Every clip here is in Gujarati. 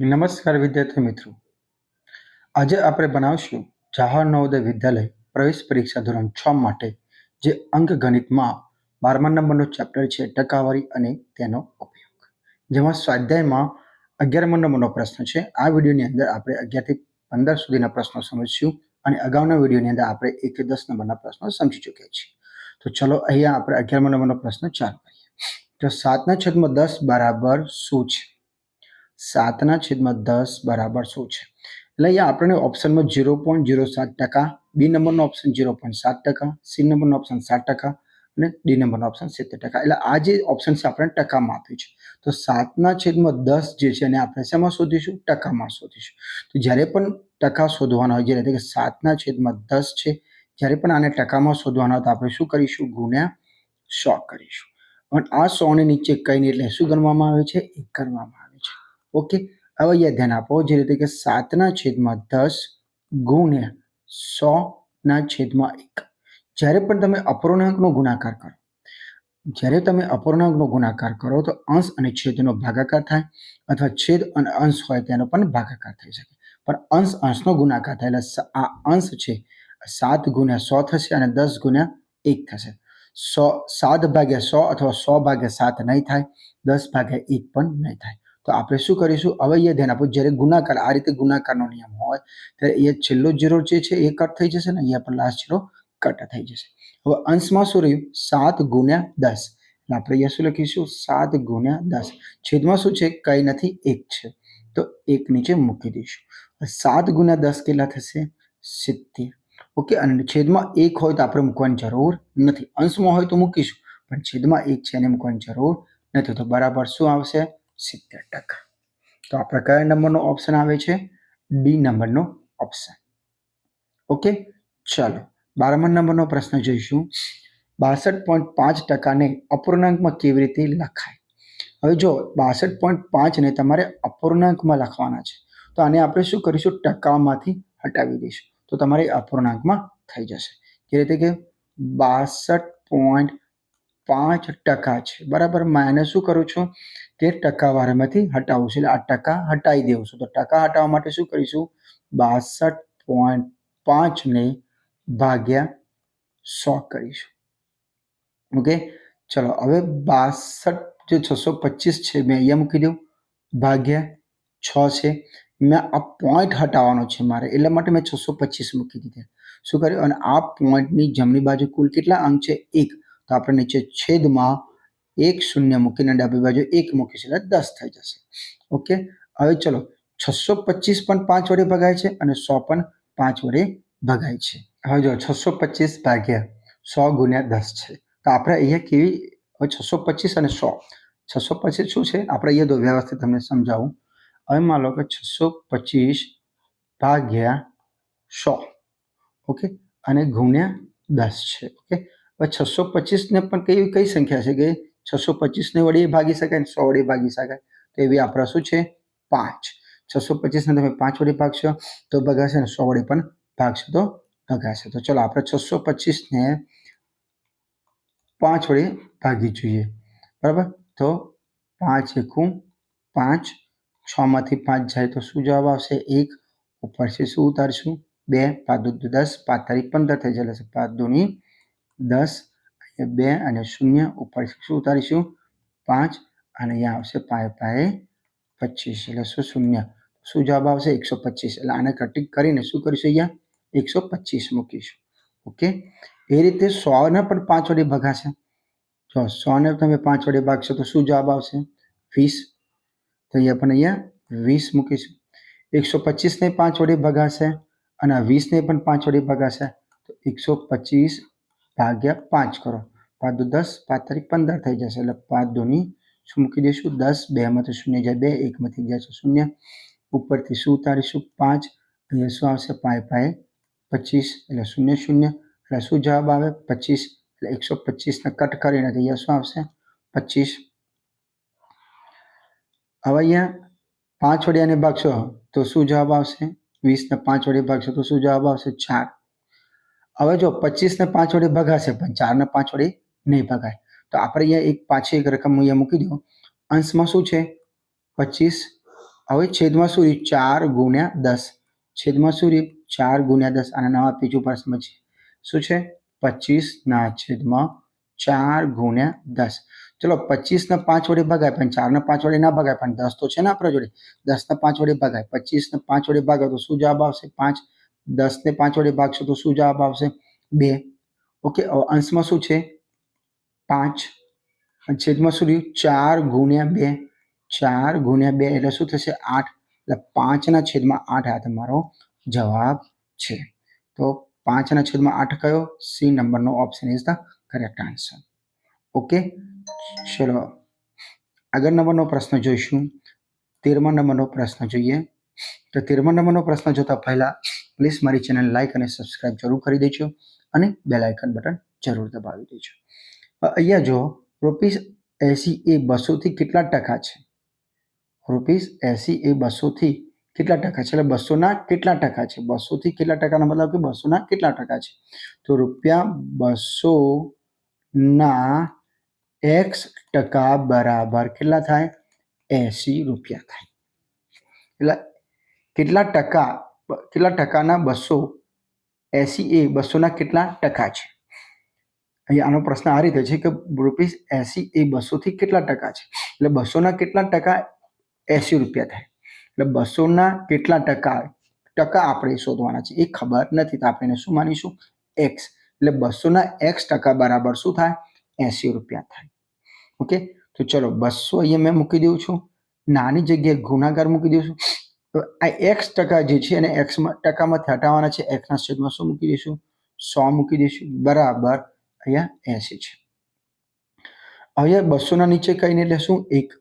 નમસ્કાર વિદ્યાર્થી મિત્રો. આજે આપણે બનાવશું જવાહર નવોદય વિદ્યાલય પ્રવેશ પરીક્ષા ધોરણ છ માટે, જે અંક ગણિતમાં બારમા નંબરનો ચેપ્ટર છે, ટકાવારી અને તેનો ઉપયોગ. જેમાં સ્વાધ્યાયમાં અગિયારમા નંબરનો પ્રશ્ન છે. આ વિડીયોની અંદર આપણે અગિયારથી પંદર સુધીના પ્રશ્નો સમજીશું અને અગાઉના વિડીયોની અંદર આપણે એકથી દસ નંબરના પ્રશ્નો સમજી ચૂક્યા છીએ. તો ચલો અહીંયા આપણે અગિયારમા નંબરનો પ્રશ્ન ચાલુ કરીએ. તો સાતના છેદમાં દસ બરાબર શું છે? સાતના છેદમાં દસ બરાબર શું છે? એટલે અહીંયા આપણને ઓપ્શનમાં ઝીરો પોઈન્ટ ઝીરો સાત ટકા બી નંબરનો ઓપ્શન ઝીરો પોઈન્ટ સાત ટકા સી નંબરનો ઓપ્શન સાત ટકા અને ડી નંબરનો ઓપ્શન સિત્તેર ટકા. એટલે આ જે ઓપ્શન છે આપણે ટકામાં આપ્યું છે તો સાતના છેદમાં દસ જે છે એને આપણે શેમાં શોધીશું? ટકામાં શોધીશું. તો જ્યારે પણ ટકા શોધવાનો હોય, જ્યારે કે સાતના છેદમાં દસ છે, જ્યારે પણ આને ટકામાં શોધવાનો હોય તો આપણે શું કરીશું? ગુણ્યા સો કરીશું. અને આ સોની નીચે કઈ નહીં, એટલે શું ગણવામાં આવે છે? એક ગણવામાં આવે છે. ઓકે? હવે અહીંયા ધ્યાન આપો, જે રીતે કે સાતના છેદમાં દસ ગુણ્યા સોના છેદમાં એક. જ્યારે પણ તમે અપૂર્ણાંકનો ગુણાકાર કરો, જ્યારે તમે અપૂર્ણાંકનો ગુણાકાર કરો, તો અંશ અને છેદનો ભાગાકાર થાય અથવા છેદ અને અંશ હોય તેનો પણ ભાગાકાર થઈ શકે. પણ અંશ અંશનો ગુણાકાર થાય એટલે આ અંશ છે, સાત ગુણ્યા સો થશે અને દસ ગુણ્યા એક થશે. સો સાત ભાગ્યા સો અથવા સો ભાગ્યા સાત નહીં થાય, દસ ભાગ્યા એક પણ નહીં થાય. તો આપણે શું કરીશું? હવે ધ્યાન આપો, જ્યારે ગુણાકાર, આ રીતે ગુણાકારનો નિયમ હોય, ત્યારે અહીંયા છેલ્લો જીરો જે છે, એ કટ થઈ જશે ને? અહીંયા પણ લાસ્ટ જીરો કટ થઈ જશે. હવે અંશમાં શું રહ્યું? સાત ગુણ્યા દસ. એટલે આપણે અહીંયા શું લખીશું? સાત ગુણ્યા દસ. છેદમાં શું છે? કંઈ નથી, એક છે. તો એક નીચે મૂકી દઈશું. સાત ગુણ્યા દસ કેટલા થશે? સિત્તેર. ઓકે, અને છેદમાં એક હોય તો આપણે મૂકવાની જરૂર નથી. અંશમાં હોય તો મૂકીશું, પણ છેદમાં એક છે એને મૂકવાની જરૂર નથી. તો બરાબર શું આવશે? સિત્તેર ટકા. તો આપણે કયા નંબરનો ઓપ્શન આવે છે ડી નંબરનો ઓપ્શન ઓકે ચાલો, બારમા નંબરનો પ્રશ્ન જોઈશું. બાસઠ પોઈન્ટ પાંચ ટકાને અપૂર્ણાંકમાં કેવી રીતે લખાય? હવે જો બાસઠ પોઈન્ટ પાંચને તમારે અપૂર્ણાંકમાં લખવાના છે, તો આને આપણે શું કરીશું? ટકામાંથી હટાવી દઈશું. તો તમારે અપૂર્ણાંકમાં થઈ જશે. જે રીતે કે? બાસઠ પોઈન્ટ પાંચ ટકા છે. બરાબર? માઇનસ શું કરું છું? તે ટકાવાળામાંથી હટાવું છું. એટલે આ ટકા હટાવી દેવું છું. તો ટકા હટાવવા માટે શું કરીશું? બાસઠ પોઈન્ટ પાંચને ભાગ્યા સો કરીશું. ઓકે? ચલો, હવે બાસઠ જે છસો પચીસ છે, મેં અહીંયા મૂકી દઉં. ભાગ્યા છ છે. મેં આ પોઈન્ટ હટાવવાનો છે મારે. એટલા માટે મેં છસો પચીસ મૂકી દીધા. શું કર્યું? અને આ પોઈન્ટની જમણી બાજુ કુલ કેટલા અંક છે? એક. તો આપણે નીચે છેદમાં એક શૂન્ય મૂકીને ડાબી બાજુ એક મૂકીશું એટલે દસ થઈ જશે. ઓકે? હવે ચલો, છસો પચીસ પણ પાંચ વડે ભગાય છે અને સો પણ પાંચ વડે ભગાય છે. હવે જો છસો પચીસ ભાગ્યા સો ગુણ્યા દસ છે. તો આપણે અહીંયા કેવી, હવે છસો પચીસ અને સો. છસો પચીસ શું છે? આપણે અહીંયા દો વ્યવસ્થિત તમને સમજાવું. હવે માન લો કે છસો પચીસ ભાગ્યા સો. ઓકે? અને ગુણ્યા દસ છે. ઓકે? છસો પચીસને પણ કઈ કઈ સંખ્યા છે? કે છસો પચીસને વડે ભાગી શકાય સો વડે ભાગી શકાય? તો એવી આપણા શું છે? પાંચ. છસો પચીસને તમે પાંચ વડે ભાગશો તો ભગાશે ને સો વડે પણ ભાગશો તો ભગાશે. તો ચલો આપણે છસો પચીસને પાંચ વડે ભાગી જોઈએ. બરાબર? તો પાંચ એકું પાંચ. છમાંથી પાંચ જાય તો શું જવાબ આવશે? એક. ઉપરથી શું ઉતારશું? બે. પાંચ દુ દસ. પાંચ તારીખ પંદર થઈ જશે. પાંચ દુની દસ, અહીંયા બે અને શૂન્ય ઉપર શું ઉતારીશું? પાંચ અને અહીંયા આવશે પાય પાયે પચીસ, એટલે શું શૂન્ય? શું જવાબ આવશે? એકસો પચીસ. એટલે આને કટિંગ કરીને શું કરીશું અહીંયા? એકસો પચીસ મૂકીશું. ઓકે? એ રીતે સોને પણ પાંચ વડે ભગાશે. જો સોને તમે પાંચ વડે ભાગશો તો શું જવાબ આવશે? વીસ. તો અહીંયા પણ અહીંયા વીસ મૂકીશું. એકસો પચીસને પાંચ વડે ભગાશે અને વીસને પણ પાંચ વડે ભગાશે. તો એકસો પચીસ ભાગ્યા પાંચ કરો પાંચ દુ દસ પાંચ તારીખ પંદર થઈ જશે એટલે પાંચ દોની શું મૂકી દઈશું દસ બેમાંથી શૂન્ય જાય બે એકમાંથી જાય છે શૂન્ય ઉપરથી શું ઉતારીશું પાંચ અહીંયા શું આવશે પાય પાયે પચીસ એટલે શૂન્ય શૂન્ય એટલે શું જવાબ આવે પચીસ એટલે એકસો પચીસને કટ કરીને તો અહીંયા શું આવશે પચીસ હવે અહીંયા પાંચ વડે આને ભાગશો તો શું જવાબ આવશે વીસને પાંચ વડે ભાગશો તો શું જવાબ આવશે ચાર હવે જો પચીસને પાંચ વડે ભગાશે, પણ ચારને પાંચ વડે નહીં ભગાય, તો આપણે અહીંયા એક પાછી એક રકમ અહીંયા મૂકી દો અંશમાં શું છે? પચીસ. હવે છેદમાં શું રહ્યું? ચાર ગુણ્યા દસ. છેદમાં શું રહ્યું? ચાર ગુણ્યા દસ. આના નવા બીજું પ્રશ્ન છે. શું છે? પચીસના છેદમાં ચાર ગુણ્યા દસ. ચલો, પચીસને પાંચ વડે ભગાય, પણ ચારને પાંચ વડે ના ભગાય, પણ દસ તો છે ને આપણા જોડે. દસને પાંચ વડે ભગાય, પચીસને પાંચ વડે ભાગાય તો શું જવાબ આવશે? પાંચ. દસને પાંચ વડે ભાગશો તો શું જવાબ આવશે? બે. ઓકે અંશમાં શું છે? પાંચ. છેદમાં શું રહ્યું? ચાર ગુણ્યા બે. ચાર ગુણ્યા બે એટલે શું થશે? આઠ. એટલે પાંચના છેદમાં આઠ આ તમારો જવાબ છે. તો પાંચના છેદમાં આઠ કયો? સી નંબરનો option is the correct answer okay? ચલો, આગળ નંબરનો પ્રશ્ન જોઈશું. તેરમા નંબરનો પ્રશ્ન જોઈએ. તો તેરમા નંબરનો પ્રશ્ન જોતા પહેલા પ્લીઝ મારી ચેનલ લાઈક અને સબસ્ક્રાઇબ જરૂર કરી દેજો અને બેલ આઇકન બટન જરૂર દબાવી દેજો અહીંયા જો રૂપીસ એસી એ બસોથી કેટલા ટકા છે રૂપીસ એસી એ બસોથી કેટલા ટકા છે એટલે બસોના કેટલા ટકા છે બસોથી કેટલા ટકાનો મતલબ કે બસોના કેટલા ટકા છે તો રૂપિયા બસો ના એક્સ ટકા બરાબર કેટલા થાય એસી રૂપિયા થાય એટલે કેટલા ટકા કેટલા ટકાના બસો એસી એ બસોના કેટલા ટકા છે? અહીંયા આનો પ્રશ્ન આ રીતે છે કે રૂપીસ એસી એ બસોથી કેટલા ટકા છે? એટલે બસોના કેટલા ટકા એસી રૂપિયા થાય. એટલે બસોના કેટલા ટકા ટકા આપણે શોધવાના છે? એ ખબર નથી તો આપણે શું માનીશું? એક્સ. એટલે બસોના એક્સ ટકા બરાબર શું થાય? એસી રૂપિયા થાય. ઓકે? તો ચલો, બસો અહીંયા મેં મૂકી દઉં છું. નાની જગ્યાએ ગુણાકાર મૂકી દઉં છું. તો આ એક્સ ટકા જે છે એને એક્સમાં ટકામાંથી હટાવવાના છે. એક્સના છેદમાં શું મૂકી દઈશું? સો મૂકી દઈશું. બરાબર. અહીંયા એસી છે. અહીંયા બસોના નીચે કહીને એટલે શું? એક.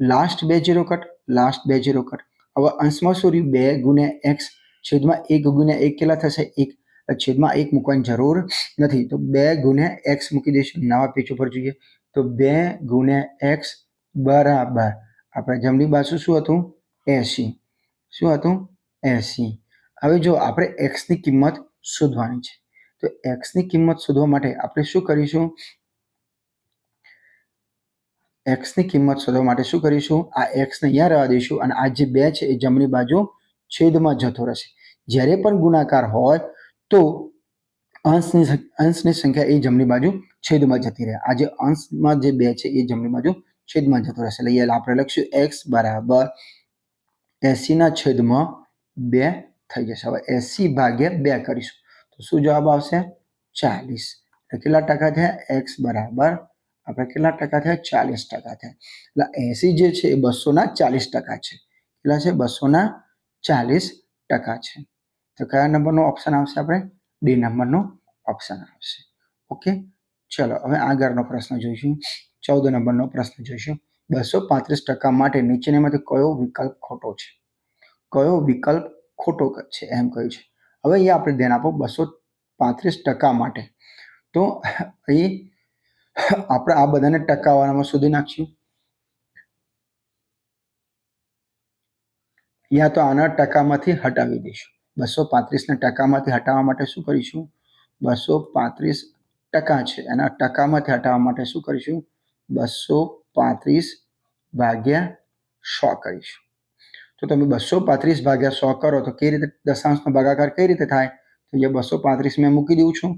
લાસ્ટ બે જીરો કટ લાસ્ટ બે જીરો કટ હવે અંશમાં શું રહ્યું? બે ગુણ્યા એક્સ છેદમાં એક ગુણ્યા એક કેટલા થશે? એક. છેદમાં એક મૂકવાની જરૂર નથી. તો બે ગુણ્યા એક્સ મૂકી દઈશું. નવા પેજ ઉપર જોઈએ. તો બે ગુણ્યા એક્સ બરાબર. આપણે જમણી બાજુ શું હતું? એસી. શું હતું? એસી. હવે જો આપણે એક્સની કિંમત શોધવાની છે, તો એક્સની કિંમત શોધવા માટે આપણે શું કરીશું? એક્સની કિંમત શોધવા માટે શું કરીશું? આ એક્સને અહીંયા રહેવા દઈશું અને આ જે બે છે એ જમણી બાજુ છેદમાં જતો રહેશે. જ્યારે પણ ગુણાકાર હોય, તો અંશની અંશની સંખ્યા એ જમણી બાજુ છેદમાં જતી રહે. આ જે અંશમાં જે બે છે એ જમણી બાજુ છેદમાં જતો રહેશે. એટલે આપણે લખશું એક્સ બરાબર એસીના છેદમાં બે થઈ જશે. હવે એસી ભાગ્યા બે કરીશું. તો શું જવાબ આવશે? ચાલીસ. કેટલા ટકા થયા? એક્સ બરાબર. આપણે કેટલા ટકા થયા? ચાલીસ ટકા થયા. એટલે એસી જે છે એ બસોના ચાલીસ ટકા છે. કેટલા છે? બસોના ચાલીસ ટકા છે. તો કયા નંબરનો ઓપ્શન આવશે આપણે? ડી નંબરનો ઓપ્શન આવશે. ઓકે? ચલો, હવે આગળનો પ્રશ્ન જોઈશું. ચૌદ નંબરનો પ્રશ્ન જોઈશું. બસો પાંત્રીસ ટકા માટે નીચેનામાંથી કયો વિકલ્પ ખોટો છે? કયો વિકલ્પ ખોટો છે એમ કહ્યું છે. હવે અહીંયા આપણે ધ્યાન આપો બસો પાંત્રીસ ટકા માટે. તો અહીં આપણે આ બધાને ટકાવાળામાં શોધી નાખશું યા તો આના ટકામાંથી હટાવી દઈશું. બસો પાંત્રીસને ટકામાંથી હટાવવા માટે શું કરીશું? બસો પાંત્રીસ ટકા છે. એના ટકામાંથી હટાવવા માટે શું કરીશું? બસો પાંત્રીસ ભાગ્યા સો કરીશું. તો તમે બસો પાંત્રીસ ભાગ્યા સો કરો, તો કઈ રીતે દશાંશનો ભાગાકાર કઈ રીતે થાય? તો અહીંયા બસો પાંત્રીસ મેં મૂકી દઉં છું.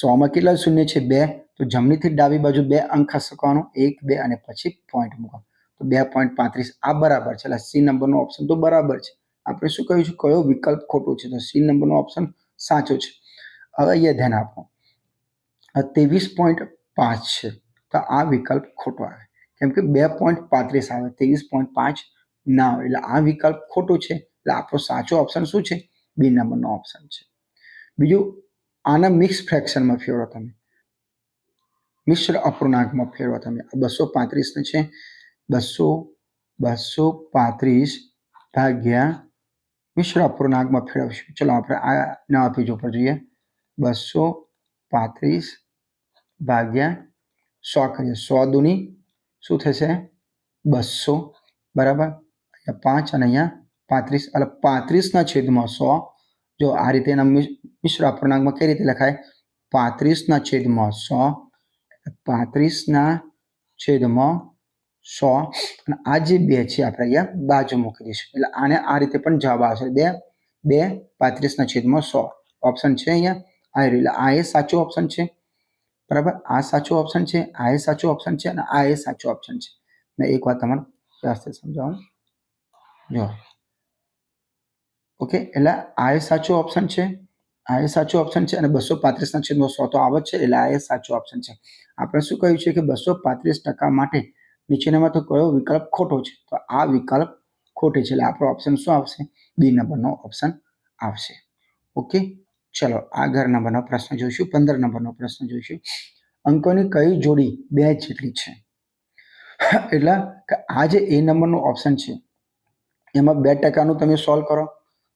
સોમાં કેટલા શૂન્ય છે? બે. તો જમણીથી ડાબી બાજુ બે અંક ખસકવાનો એક, બે અને પછી પોઈન્ટ મૂકવાનો. તો બે પોઈન્ટ પાંત્રીસ આ બરાબર છે. એટલે સી નંબરનો ઓપ્શન તો બરાબર છે. આપણે શું કહ્યું છે? કયો વિકલ્પ ખોટો છે? તો સી નંબરનો ઓપ્શન સાચો છે. હવે અહીંયા ધ્યાન આપો. ત્રેવીસ પોઈન્ટ પાંચ છે. તો આ વિકલ્પ ખોટો આવે. કેમ કે બે પોઈન્ટ પાંત્રીસ આવે, ત્રેવીસ પોઈન્ટ પાંચ ના આવે. એટલે આ વિકલ્પ ખોટો છે. એટલે આપણો સાચો ઓપ્શન શું છે? બી નંબરનો ઓપ્શન છે. બીજું, આના મિક્સ ફ્રેક્શનમાં ફેરવો તમે. મિશ્ર અપૂર્ણાંકમાં ફેરવો તમે. બસો પાંત્રીસને છે. બસો બસો પાંત્રીસ ભાગ્યા મિશ્ર અપૂર્ણાંકમાં ફેરવશું. ચલો આપણે આ નવા પેજ ઉપર જોઈએ. બસો પાંત્રીસ ભાગ્યા સો. કરીએ. સો દુની શું થશે? બસો, બરાબર? અહીંયા પાંચ અને અહીંયા પાંત્રીસ. એટલે પાંત્રીસના છેદમાં સો. જો આ રીતે એના મિશ્ર અપૂર્ણાંકમાં કઈ રીતે લખાય? પાંત્રીસના છેદમાં સો. પાંત્રીસના છેદમાં સો. અને આ જે બે છે, આપણે અહીંયા બાજુ મૂકી દઈશું. એટલે આને આ રીતે પણ જવાબ આવશે. બે બે, પાંત્રીસના છેદમાં સો. ઓપ્શન છે અહીંયા. આ એટલે આ એ સાચો ઓપ્શન છે. બરાબર? આ સાચો ઓપ્શન છે, આ એ સાચો ઓપ્શન છે અને આ એ સાચો ઓપ્શન છે. મેં એક વાત તમારે વ્યવસ્થિત સમજાવું? જો. ઓકે, એટલે આ એ સાચો ઓપ્શન છે, આ એ સાચો ઓપ્શન છે અને બસો પાંત્રીસના છેદમાં સો તો આવે જ છે, એટલે આ એ સાચો ઓપ્શન છે. આપણે શું કહ્યું છે કે બસો પાંત્રીસ ટકા માટે નીચેનામાં તો કયો વિકલ્પ ખોટો છે? તો આ વિકલ્પ ખોટે છે, એટલે આપણો ઓપ્શન શું આવશે? બી નંબરનો ઓપ્શન આવશે. ઓકે? ચલો આગળ નંબરનો પ્રશ્ન જોઈશું, પંદર નંબરનો પ્રશ્ન જોઈશું. અંકોની કઈ જોડી બે જેટલી છે? એટલે કે આ જે એ નંબરનો ઓપ્શન છે, એમાં બે ટકાનું તમે સોલ્વ કરો.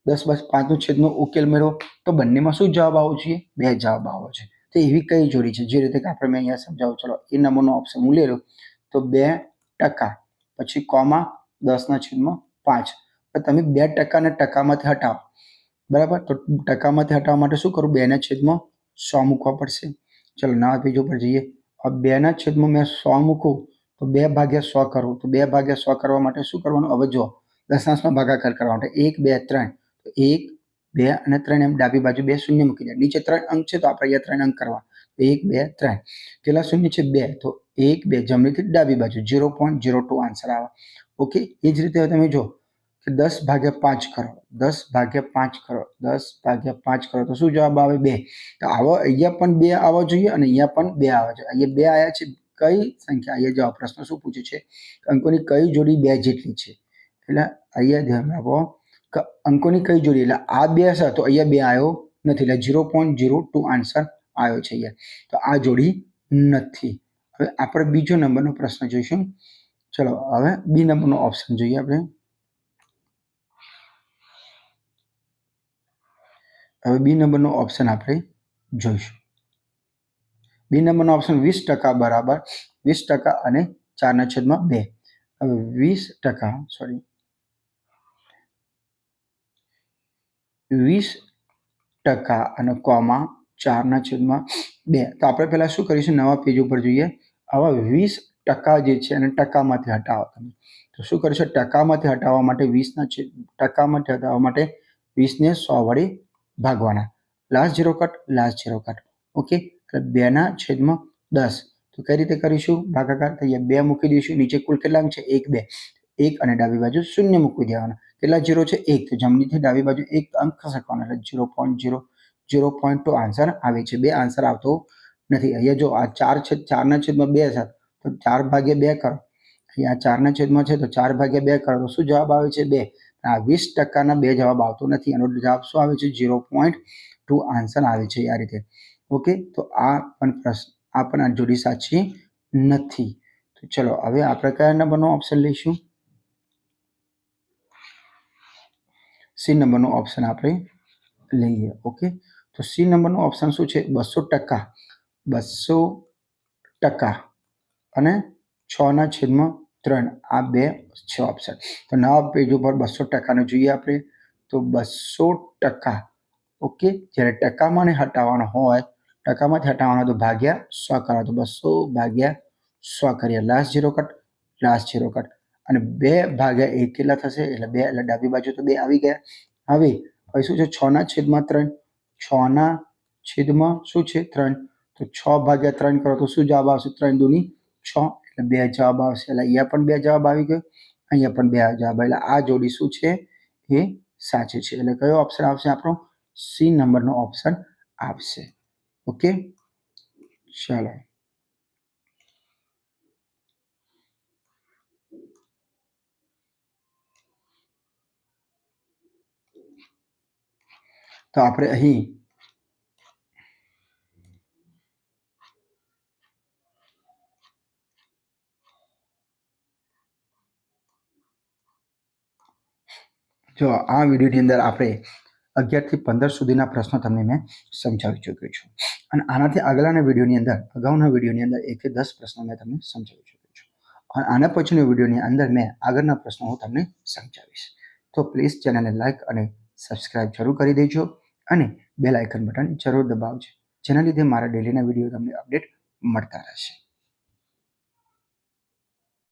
દસ બસ પાંચનું છેદનો ઉકેલ મેળવો. તો બંનેમાં શું જવાબ આવવો જોઈએ? બે જવાબ આવવો છે તો એવી કઈ જોડી છે? જે રીતે કે આપણે મેં અહીંયા સમજાવું, ચલો, એ નંબરનો ઓપ્શન હું લઈ લઉં. તો બે ટકા, પછી કોમા દસના છેદમાં પાંચ. તમે બે ટકાને ટકામાંથી હટાવો. બરાબર? તો ટકામાંથી હટાવવા માટે શું કરું? બેના છેદમાં સો મૂકવા પડશે. ચલો નવા પેજ ઉપર જઈએ. હવે બેના છેદમાં મેં સો મૂકું, તો બે ભાગ્યા સો કરું. તો બે ભાગ્યા સો કરવા માટે શું કરવાનું? હવે જો દશાંશમાં ભાગાકાર કરવા માટે એક, બે, ત્રણ. તો એક, બે અને ત્રણ એમ ડાબી બાજુ બે શૂન્ય મૂકી દે. નીચે ત્રણ અંક છે તો આપણે અહીંયા ત્રણ અંક કરવા. એક, બે, ત્રણ. કેટલા શૂન્ય છે? બે. તો એક, બે. જમણીથી ડાબી બાજુ zero point zero two answer આવે. ઓકે એ જ રીતે તમે જો દસ ભાગ્યા પાંચ કરો. દસ ભાગ્યા પાંચ કરો. દસ ભાગ્યા પાંચ કરો. તો શું જવાબ આવે? બે. તો આવો, અહીંયા પણ બે આવવા જોઈએ અને અહીંયા પણ બે આવવા જોઈએ. અહીંયા બે આવ્યા છે. કઈ સંખ્યા? અહીંયા જવાબ, પ્રશ્ન શું પૂછે છે? અંકોની કઈ જોડી બે જેટલી છે? એટલે અહીંયા ધ્યાન રાખો અંકોની કઈ જોડી? એટલે આ બે હશે તો અહીંયા બે આવ્યો નથી. એટલે zero point zero two answer આવ્યો છે અહીંયા. તો આ જોડી નથી. હવે આપણે બીજો નંબરનો પ્રશ્ન જોઈશું. ચલો, હવે બી નંબરનો ઓપ્શન જોઈએ આપણે. હવે બી નંબરનો ઓપ્શન આપણે જોઈશું. બી નંબરનો ઓપ્શન વીસ ટકા બરાબર, વીસ ટકા અને ચારના છેદમાં બે. હવે વીસ ટકા સોરી વીસ ટકા અને કોમા ચારના છેદમાં બે. તો આપણે પહેલાં શું કરીશું? નવા પેજ ઉપર જોઈએ. આવા વીસ ટકા જે છે એને ટકામાંથી હટાવો તમે. તો શું કરશો? ટકામાંથી હટાવવા માટે વીસના છેદ, ટકામાંથી હટાવવા માટે વીસને સો વડે ભાગવાના. Last zero cut last zero cut okay એટલે બેના છેદમાં દસ. તો કઈ રીતે કરીશું? ભાગાકાર અહીંયા બે મૂકી દઈશું. નીચે કુલ કેટલા છે? એક, બે. એક અને ડાબી બાજુ શૂન્ય મૂકી દેવાના. કેટલા? જીરો છે? એક. તો જમણીથી ડાબી બાજુ એક અંક ખસકવાનો એટલે zero point zero zero point two answer આવે છે. બે આન્સર આવતો નથી. અહીંયા જો આ ચાર છેદ, ચારના છેદમાં બે છે, તો ચાર ભાગ્યા બે કરો. અહીંયા ચારના છેદમાં છે, તો ચાર ભાગ્યા બે કરો. તો શું જવાબ આવે છે? બે. આ વીસ ટકાના બે જવાબ આવતો નથી. એનો જવાબ શું આવે છે? ઝીરો પોઈન્ટ ટુ આન્સર આવે છે આ રીતે. ઓકે? તો આ પણ પ્રશ્ન, આ પણ આ જોડી સાચી નથી. તો ચલો, હવે આ પ્રકારના નંબરનો ઓપ્શન લઈશું. સી નંબરનો ઓપ્શન આપણે લઈએ. ઓકે? તો સી નંબરનો ઓપ્શન શું છે? બસો ટકા. બસો ટકા. અને છના છેદમાં ત્રણ, આ બે, છે ઓપ્શન તો નવા પેજ ઉપર બસો ટકાનું જોઈએ આપણે. તો બસો ટકા ઓકે જ્યારે ટકામાં હટાવવાનો હોય ટકામાંથી હટાવવાનો તો ભાગ્યા સો કરવા તો બસો ભાગ્યા સો કરીએ. Last zero cut last zero cut અને બે ભાગ્યા એક કેટલા થશે? એટલે બે, એટલે ડાબી બાજુ તો બે આવી ગયા. હવે હવે શું છે? છના છેદમાં ત્રણ. છના છેદમાં શું છે? ત્રણ. તો છ ભાગ્યા ત્રણ કરો તો શું જવાબ આવશે? ત્રણ દૂની છ બે જવાબ આવશે. એટલે અહીંયા પણ બે જવાબ આવી ગયો. અહીંયા પણ બે જવાબ એટલે આ જોડી શું છે? એ સાચી છે. એટલે કયો ઓપ્શન આવશે આપણો? સી નંબરનો ઓપ્શન આવશે. ઓકે ચાલો. તો આપણે અહીં જો આ વિડીયોની અંદર આપણે અગિયારથી પંદર સુધીના પ્રશ્નો તમને મેં સમજાવી ચૂક્યો છું. અને આનાથી આગળના વિડીયોની અંદર, અગાઉના વિડીયોની અંદર એકથી દસ પ્રશ્નો મેં તમને સમજાવી ચૂક્યો છું. અને આના પછીના વિડીયોની અંદર મેં આગળના પ્રશ્નો હું તમને સમજાવીશ. તો પ્લીઝ ચેનલને લાઇક અને સબસ્ક્રાઇબ જરૂર કરી દેજો અને બેલ આઇકન બટન જરૂર દબાવજો. જેના લીધે મારા ડેલીના વીડિયો તમને અપડેટ મળતા રહેશે.